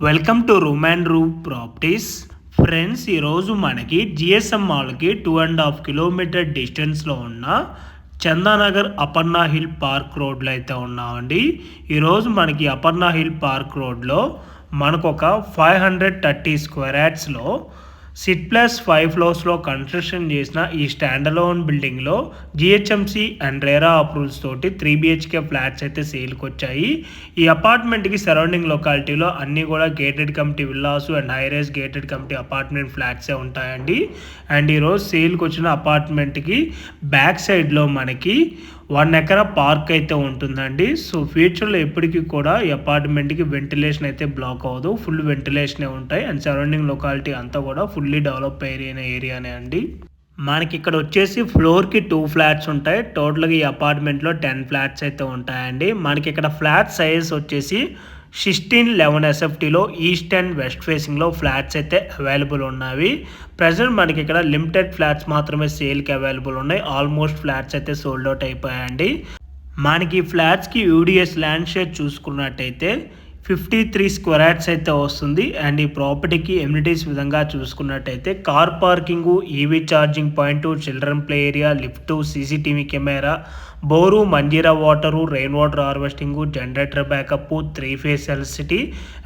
Welcome to room and room properties friends ఈరోజు మనకి GSM మాల్కి టూ అండ్ హాఫ్ కిలోమీటర్ డిస్టెన్స్లో ఉన్న చందానగర్ అపర్ణ హిల్ పార్క్ రోడ్లో అయితే ఉన్నామండి. ఈరోజు మనకి అపర్ణ హిల్ పార్క్ రోడ్లో మనకు ఒక ఫైవ్ హండ్రెడ్ థర్టీ స్క్వేర్ యాడ్స్లో సిట్ ప్లస్ ఫైవ్ ఫ్లోర్స్లో కన్స్ట్రక్షన్ చేసిన ఈ స్టాండలోన్ బిల్డింగ్లో జిహెచ్ఎంసి అండ్ రేరా అప్రూవల్స్ తోటి త్రీ బిహెచ్కే ఫ్లాట్స్ అయితే సేల్కి వచ్చాయి ఈ అపార్ట్మెంట్కి సరౌండింగ్ లొకాలిటీలో అన్నీ కూడా gated community villas and high rise gated community apartment ఫ్లాట్సే ఉంటాయండి. అండ్ ఈరోజు సేల్కి వచ్చిన అపార్ట్మెంట్కి బ్యాక్ సైడ్లో మనకి వన్ ఎకరా పార్క్ అయితే ఉంటుందండి. సో ఫ్యూచర్లో ఎప్పటికీ కూడా అపార్ట్మెంట్కి వెంటిలేషన్ అయితే బ్లాక్ అవ్వదు. ఫుల్ వెంటిలేషనే ఉంటాయి. అండ్ సరౌండింగ్ లొకాలిటీ అంతా కూడా ఫుల్లీ డెవలప్ అయిన ఏరియానే అండి. మనకి ఇక్కడ వచ్చేసి ఫ్లోర్కి టూ ఫ్లాట్స్ ఉంటాయి. టోటల్గా ఈ అపార్ట్మెంట్లో టెన్ ఫ్లాట్స్ అయితే ఉంటాయండి. మనకి ఇక్కడ ఫ్లాట్ సైజ్ వచ్చేసి సిక్స్టీన్ లెవెన్ ఎస్ఎఫ్టీలో ఈస్ట్ అండ్ వెస్ట్ ఫేసింగ్లో ఫ్లాట్స్ అయితే అవైలబుల్ ఉన్నవి. ప్రజెంట్ మనకి ఇక్కడ లిమిటెడ్ ఫ్లాట్స్ మాత్రమే సేల్కి అవైలబుల్ ఉన్నాయి. ఆల్మోస్ట్ ఫ్లాట్స్ అయితే సోల్డ్ అవుట్ అయిపోయాయండి. మనకి ఫ్లాట్స్కి యూడిఎస్ ల్యాండ్ షేర్ చూసుకున్నట్టయితే ఫిఫ్టీ త్రీ స్క్వేర్ యాడ్స్ అయితే వస్తుంది. అండ్ ఈ ప్రాపర్టీకి ఎమ్యూనిటీస్ విధంగా చూసుకున్నట్టయితే car parking EV charging point children play area lift CCTV camera bore Manjira water rain water harvesting generator backup three phase electricity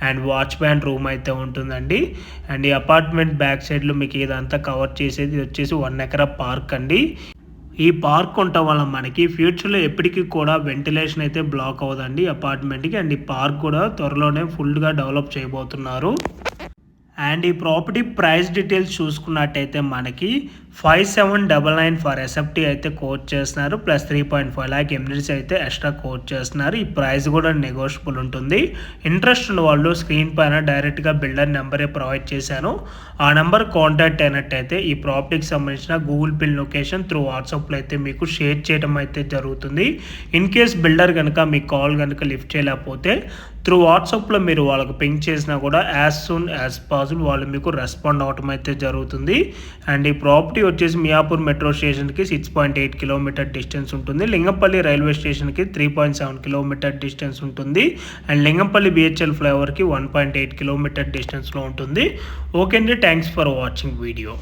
and watchman room అయితే ఉంటుందండి. And ఈ apartment back సైడ్లో మీకు ఇదంతా కవర్ చేసేది వచ్చేసి వన్ ఎకరా పార్క్ అండి. ఈ పార్క్ ఉండటం వల్ల మనకి ఫ్యూచర్లో ఎప్పటికీ కూడా వెంటిలేషన్ అయితే బ్లాక్ అవ్వదండి అపార్ట్మెంట్కి. అండ్ ఈ పార్క్ కూడా త్వరలోనే ఫుల్గా డెవలప్ చేయబోతున్నారు. అండ్ ఈ ప్రాపర్టీ ప్రైస్ డీటెయిల్స్ చూసుకున్నట్టయితే మనకి five seven double nine for SFT అయితే కోట్ చేస్తున్నారు plus three point five lakh amenities అయితే ఎక్స్ట్రా కోట్ చేస్తున్నారు. ఈ ప్రైస్ కూడా నెగోషియబుల్ ఉంటుంది. ఇంట్రెస్ట్ ఉన్న వాళ్ళు స్క్రీన్ పైన డైరెక్ట్గా బిల్డర్ నెంబరే ప్రొవైడ్ చేశాను. ఆ నెంబర్ కాంటాక్ట్ అయినట్టయితే ఈ ప్రాపర్టీకి సంబంధించిన గూగుల్ పిల్ లొకేషన్ త్రూ వాట్సాప్లో అయితే మీకు షేర్ చేయడం అయితే జరుగుతుంది. ఇన్ కేస్ బిల్డర్ కనుక మీ కాల్ కనుక లిఫ్ట్ చేయలేకపోతే త్రూ వాట్సాప్లో మీరు వాళ్ళకి పింక్ చేసినా కూడా యాజ్ సూన్ యాజ్ పాసిబుల్ వాళ్ళు మీకు రెస్పాండ్ అవటం అయితే జరుగుతుంది. అండ్ ఈ ప్రాపర్టీ వచ్చేసి మియాపూర్ మెట్రో స్టేషన్కి six point eight kilometre distance ఉంటుంది. లింగంపల్లి రైల్వే స్టేషన్కి three point seven kilometre distance ఉంటుంది. అండ్ లింగంపల్లి బిహెచ్ఎల్ ఫ్లైఓవర్కి వన్ పాయింట్ ఎయిట్ కిలోమీటర్ డిస్టెన్స్లో ఉంటుంది. ఓకే అండి థ్యాంక్స్ ఫర్ వాచింగ్ వీడియో